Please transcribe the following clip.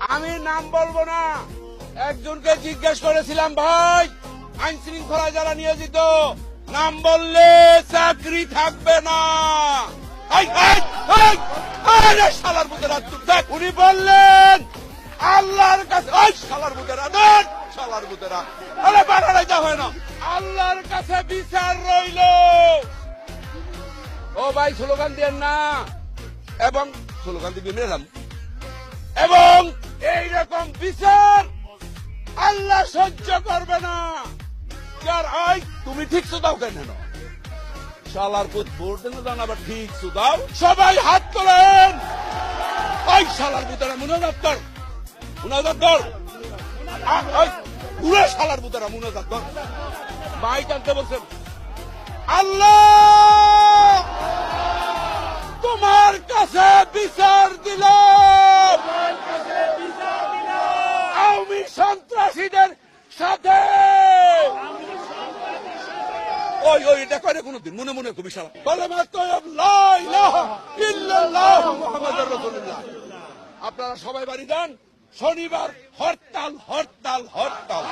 আমি নাম বলব না। একজনকে জিজ্ঞেস করেছিলাম ভাই আইন শৃঙ্খলা যারা নিয়োজিত নাম বললে চাকরি থাকবে না। শালার বুকের উনি বললেন আল্লাহর কাছে ওই শালার বুকের ধর, শালার বুকের। আরে বাড়াই যা হয় না। আল্লাহর কাছে বিচার রইল। ও ভাই স্লোগান দেন না। এবং স্লোগান মেলাম। এবং বিচার আল্লাহ সহ্য করবে না। যার আই তুমি ঠিক দাও কেন শালার পুত ভোট দেন দান আবার ঠিক দাও সবাই হাত তোলেন। ওই শালার পুতারা মুনাজাত কর। মুনাজাত কর। আ- পুরো শালার পুতারা মুনাজাত কর। মাইক আনতে বলছেন, আল্লাহ, তোমার কাছে বিচার সন্ত্রাসীদের সাথে। ওই ওই, এটা করে কোনদিন? মনে মনে খুবই সারা। আপনারা সবাই বাড়ি যান। শনিবার হরতাল হরতাল হরতাল।